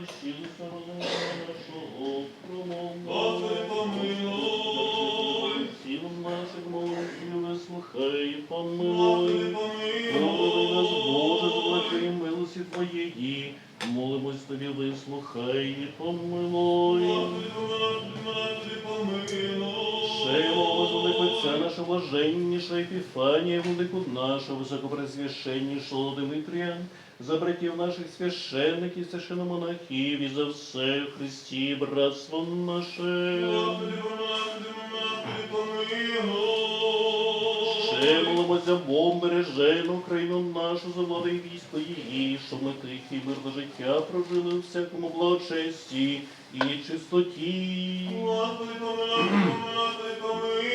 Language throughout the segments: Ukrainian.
Прощилися розуміння нашого промову. Молимось Тобі, вислухай, і помилуй. Господи, помилуй. Шеємо возвелик Отця наша блаженніша Епіфанія, владику наша, високопресвященнішого Димитрія, за братів наших священників, священомонахів і за все Христі братство наше. Господи, помилуй. Ще молимось країну Україну нашу, за влади і військо її, щоб ми тихі мирне життя прожили у всякому благочесті і чистоті. Господи, помилуй, помилуй, помилуй.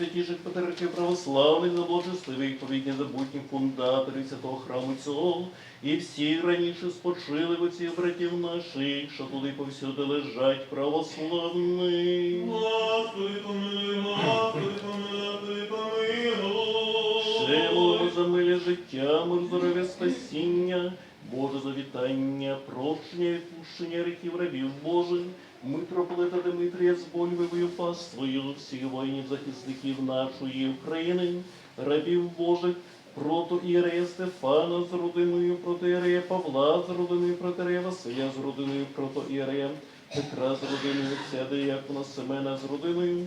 Святіших патріархів православних, за благочестивих повідня забутніх фундаторів святого храму цього, і всі раніше спочили в оці братів наших, що туди повсюди лежать православні. Господи, помилуй, Господи, помилуй, помилуй. Ще молимо за миле життя, мир, здоров'я, спасіння, Боже завітання, прощення і пущення ріків рабів Божих, митрополита Дмитрія з Больвовою паствою, всіх воїнів захисників нашої України, рабів Божих, прото Ірея Стефана з родиною, прото Ірея Павла з родиною, прото Ірея Василя з родиною, прото Ірея Петра з родиною, отця Деякона Семена з родиною,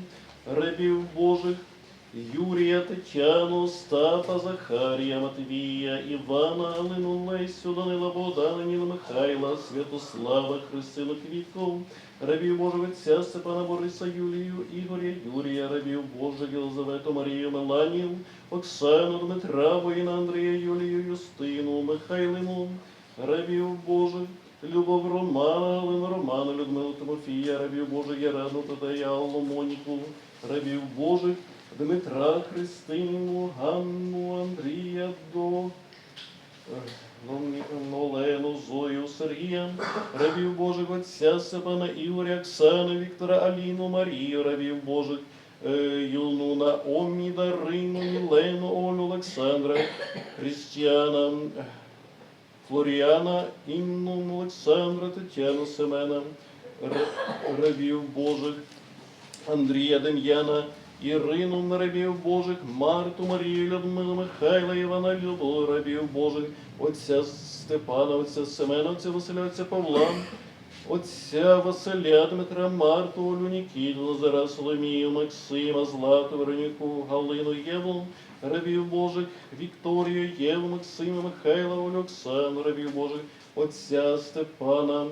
рабів Божих, Юрія, Тетяну, Остапа, Захарія, Матвія, Івана, Галину, Лесю, Данила, Богдана, Ніла, Михайла, Святослава, Христину, Квітку, рабів Божих Отця, Степана, Бориса, Юлію, Ігоря, Юрія, рабів Божих, Єлизавету, Марію, Меланію, Оксану, Дмитра, Воїна, Андрія, Юлію, Юстину, Михайлину, рабів Божих, Любов Романа, Галину Романа, Людмилу Тимофія, рабів Божих, Ярену, Тадея, Аллу, Моніку, рабів Божих, Дмитра, Христину, Ганну, Андрія, до е, Олену, Зою, Сергія, рабів Божих, Отця Степана, Ігоря, Оксану, Віктора, Аліну, Марію, рабів Божих, е, Юлну, Наомі, Дарину, Мілену, Олю, Олександра, Християна, Флоріана, Інну, Олександра, Тетяну, Семена, рабів Божих, Андрія Дем'яна, Ірину рабів Божих, Марту, Марію, Людмилу, Михайла, Івана, Любу, рабів Божих, отця Степана, отця Семена, отця Василя, отця Павла, отця Василя, Дмитра, Марту, Олю, Нікіту, Назара, Соломію, Максима, Злату, Вероніку, Галину, Єву, рабів Божих, Вікторію, Єву, Максима, Михайла, Олю, Оксану, рабів Божих, отця Степана,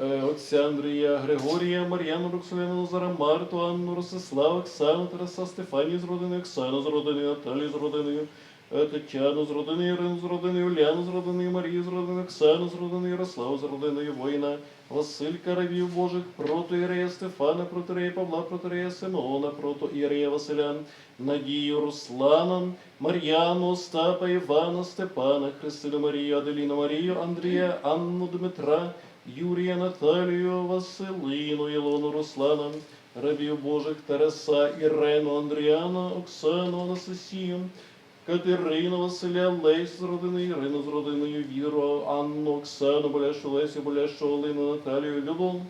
Отця Андрія, Григорія, Мар'яну, Роксолину, Назара, Марту, Анну, Ростислава, Оксану, Тараса, Стефанію з родиною, Оксану з родиною, Наталію з родиною, е, Тетяну з родиною, Ірину з родиною, Уляну з родиною, Марію з родиною, Оксану з родиною, Ярославу з родиною, воїна, Василька, рабів Божих, прото Ірея Стефана, прото Ірея Павла, прото Ірея Симеона, прото Ірея Василя, Надію, Руслана, Мар'яну, Остапа, Івана, Степана, Христину Марію, Аделіну Марію, Андрія, Анну, Дмитра, Юрія, Наталію, Василину, Ілону, Руслана, рабів Божих Тараса, Ірену, Андріана, Оксану, Анастасію, Катерину, Василя, Лесь з родиною, Ірину з родиною, Віру, Анну, Оксану, Боляшу, Лесю, Боляшу, Олину, Наталію, Любов,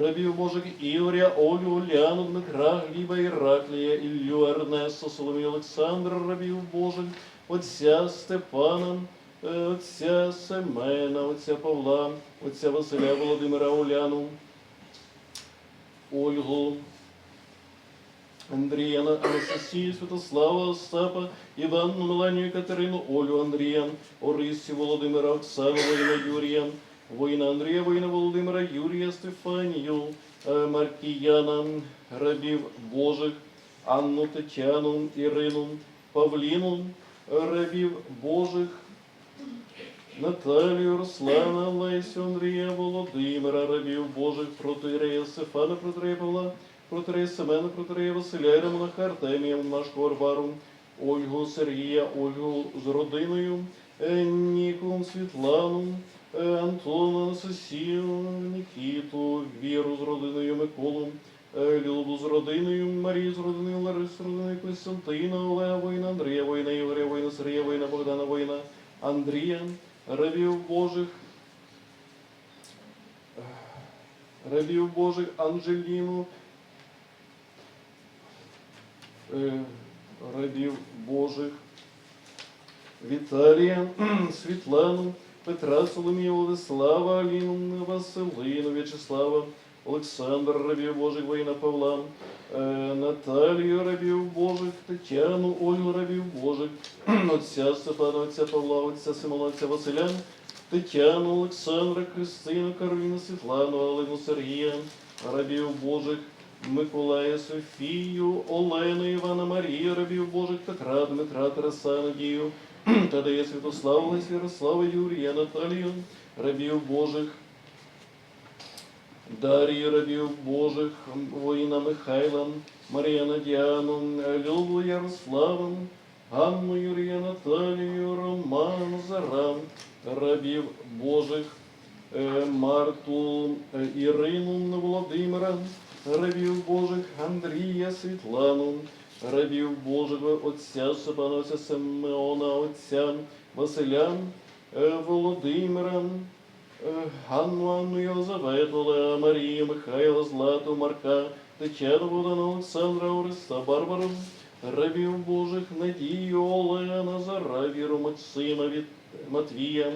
рабів Божих Ігоря, Олю, Оляну, Дмитра, Гліба, Іраклія, Іллю, Ернеста, Соломію, Олександра, рабів Божих, отця Степана, отця Семена, отця Павла, отця Василя, Володимира, Оляну, Ольгу, Андрія, Анастасію, Святослава, Остапа, Іванну, Меланію, Катерину, Олю, Андрія, Орисю, Володимира, Оксану, воїна Юрія, воїна Андрія, воїна Володимира, Юрія, Стефанію, е, Маркіяна, рабів Божих, Анну, Тетяну, Ірину, Павліну, рабів Божих, Наталію, Руслана, Лесю, Андрія, Володимира, рабів Божих, протирея Стефана, протирея Павла, протирея Семена, протирея Василя, Романаха, Артемія, Машку Варвару, Ольгу, Сергія, Ольгу з родиною, е, Ніку, Світлану, е, Антона, Анастасію, Нікіту, Віру з родиною, Миколу, е, Любу з родиною, Марію з родиною, Ларису з родиною, Константина, Олега воїна, Андрія воїна, Ігоря воїна, Сергія воїна, Богдана воїна, Андрія, рабів Божих, рабів Божих Анжеліну, е, рабів Божих, Віталія, Світлану Петра Соломію, Владислава, Аліну, Василину, В'ячеслава. Олександра, рабів Божих, воїна Павла, е, Наталію, рабів Божих, Тетяну, Ольгу, рабів Божих, отця Степана, отця Павла, отця Симона, отця Василя, Тетяну, Олександра, Кристину, Кароліну, Світлану, Олену, Сергія, рабів Божих, Миколая, Софію, Олену, Івана, Марію, рабів Божих, Петра, Дмитра, Тараса, Надію, Тадея, Святославу, Ярослава, Юрія, Наталію, рабів Божих, Дар'ї рабів Божих, воїна Михайла, Мар'яна Діану, Любу Ярославу, Ганну Юрія Наталію, Роману Зарам, рабів Божих, е, Марту, е, Ірину Володимира, рабів Божих, Андрія Світлану, рабів Божих, отця Степана, отця Симеона, отця Василя, е, Володимира, Ганну, Анну, Єлизавету, Леа, Марію, Михайла, Злату, Марка, Тетяну, Богдана, Олександра, Ориста, Барбару, рабів Божих, Надію, Олега, Назара, Віру, Максима, Матвія,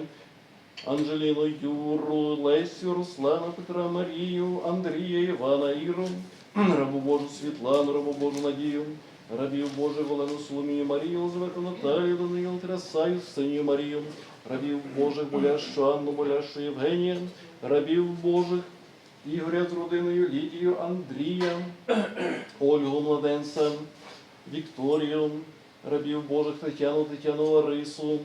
Анжеліну, Юру, Лесю, Руслана, Петра, Марію, Андрія, Івана, Іру, рабу Божу Світлану, рабу Божу Надію, рабів Божих Олену Соломію, Марію, Елизавету, Наталію, Даниїл, Тересаю, Синію Марію, рабів Божих, Болящу Анну, Болящу Євгенія, рабів Божих, Ігоря з родиною, Лідію, Андрія, Ольгу Младенця, Вікторію, рабів Божих, Тетяну, Тетяну Ларису,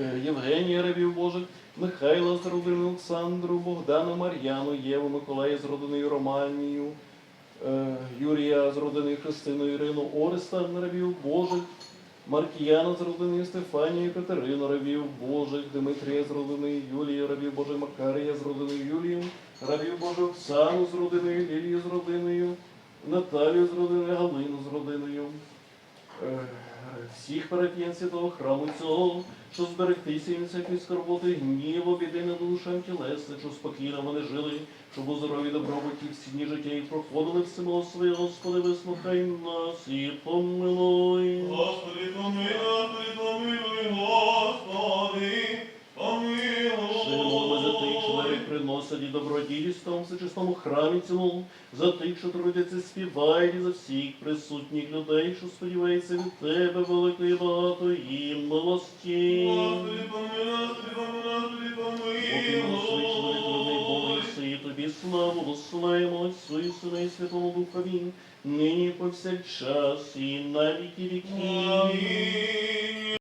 е, Євгенія рабів Божих, Михайла з родиною Олександру, Богдану, Мар'яну, Єву, Миколая з родиною Романію, Юрія з родини Христину Ірину, Ореста рабів Божих, Маркіяна з родини Стефанії, Катерину рабів Божих, Дмитрія з родини Юлії, рабів Божих Макарія з родиною Юлії, рабів Божих Оксану з родиною Лілію з родиною, Наталію з родиною, Галину з родиною. Всіх парафіянців того храму цього, що зберегтися їм всякої скорботи, гніву, біди на душам тілесних, що спокійно вони жили, щоб у здорові добробуті всі дні життя їх проходили всього своє, Господи, вислухай нас і помилуй, Господи, помилуй, приносять і добродійність в храмі цьому, за тих, що трудяться, співають, і за всіх присутніх людей, що сподіваються від тебе великої багатої милості. Господи, помилуй, помилуй, помилуй. і тобі славу восилаємо Отцю і Сину і Святому Духові, нині повсякчас і на віки віків.